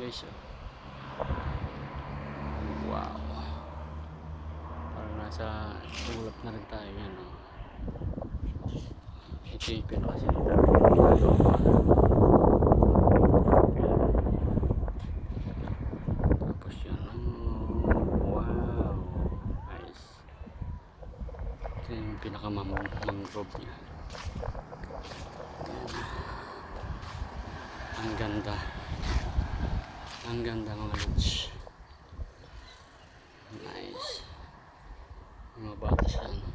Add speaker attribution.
Speaker 1: guys. Oh. Wow. Parang nasa ulap na rin tayo yan. Oh. Ito yung pinakasalita. Tapos yun. Oh, wow. Nice. Ito yung pinaka-mangrove niya. Ang ganda. Ang ganda mga lods. Nice. Mga bata saan.